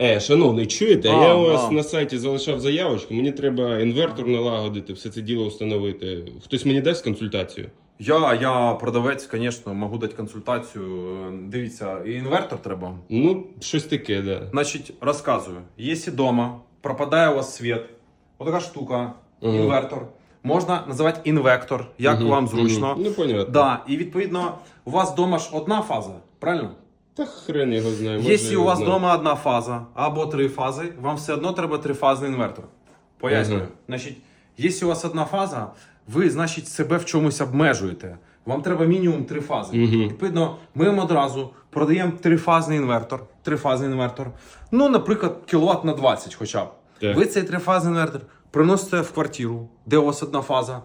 Е, шановний, чуєте? А, я у вас а. на сайті залишав заявочку, мені треба інвертор налагодити, все це діло встановити. Хтось мені дасть консультацію? Я, я продавець, звісно, можу дати консультацію. Дивіться, і інвертор треба. Ну, щось таке, да. Значить, розказую. Якщо вдома пропадає у вас світ, отака штука, Ага. інвертор. Можна називати інвектор, як Мгм, вам зручно. мгм. Ну, понятно. Да, і відповідно, у вас вдома ж одна фаза, правильно? Та хрен його знає. може, Якщо у вас вдома одна фаза або три фази, вам все одно треба трифазний інвертор. Пояснюю. Ага. Значить, якщо у вас одна фаза, ви, значить, себе в чомусь обмежуєте. Вам треба мінімум три фази. Мгм. Відповідно, ми вам одразу продаємо трифазний інвертор. Трифазний інвертор. Ну, наприклад, кіловат на 20 хоча б. Так. Ви цей трифазний інвертор приносите в квартиру, де у вас одна фаза.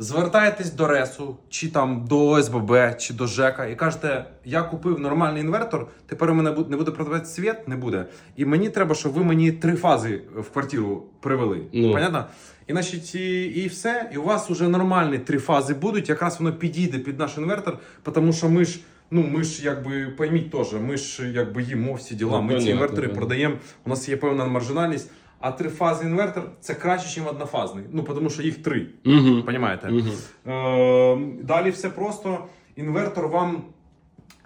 Звертаєтесь до РЕСу, чи там до ОСББ, чи до ЖЕКа, і кажете, я купив нормальний інвертор, тепер у мене не буде продавати світ, не буде. І мені треба, щоб ви мені три фази в квартиру привели. Ну. Понятно? І, значить, і, і все, і у вас вже нормальні три фази будуть, якраз воно підійде під наш інвертор, тому що ми ж. Ну, ми ж якби пойміть теж, ми ж якби їмо всі діла. Ну, ми ці інвертори продаємо. У нас є певна маржинальність. А трифазний інвертор це краще, ніж однофазний. Ну, тому що їх три. Угу. Понімаєте? Угу. Е, далі все просто. Інвертор вам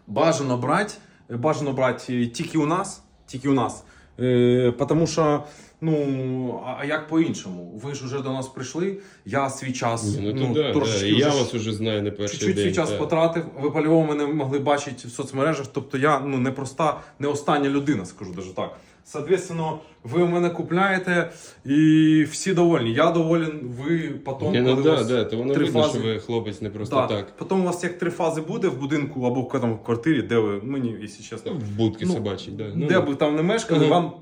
бажано брати, бажано брати тільки у нас. Тільки у нас. Е, тому що, ну, а як по-іншому? Ви ж вже до нас прийшли, я свій час. Ну, ну, да, да. я вже вас уже знаю не перший Чуть-чуть день. свій час так. потратив, ви по-любому мене могли бачити в соцмережах. Тобто я ну не проста, не остання людина, скажу даже так. Соответственно, ви у мене купляєте і всі довольні. Я доволен, ви потім, Ні, ну коли у да, вас да, то воно три видно, фази. що ви хлопець не просто Да. так. Потім у вас як три фази буде в будинку або в квартирі, де ви мені, якщо чесно, В будки Ну, собачій, да. Ну, де б ви там не мешкали, Ага. вам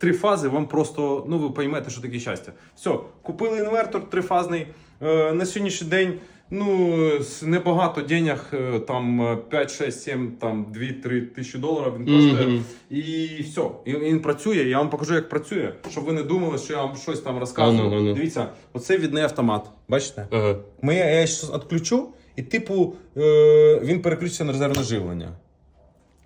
три фази, вам просто ну ви поймете, що таке щастя. Все, купили інвертор трифазний. Е, на сьогоднішній день ну з небагато денег, е, там е, 5, 6, 7, там 2-3 тисячі доларів він коштує. Мгм. І все. І він працює. Я вам покажу, як працює, щоб ви не думали, що я вам щось там розказую. Ану, ану. Дивіться, оце відний автомат. Бачите? Ага. Ми, я зараз відключу, і типу е, він переключиться на резервне живлення.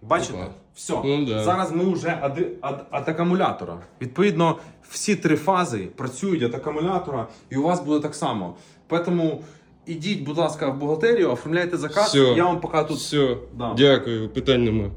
Бачите? Опа. Все. Ну, да. Зараз ми вже від, ад, ад акумулятора. Відповідно, всі три фази працюють від акумулятора, і у вас буде так само. Тому ідіть, будь ласка, в бухгалтерію, оформляйте заказ. Все. Я вам поки тут. Все, Да. дякую, питань нема.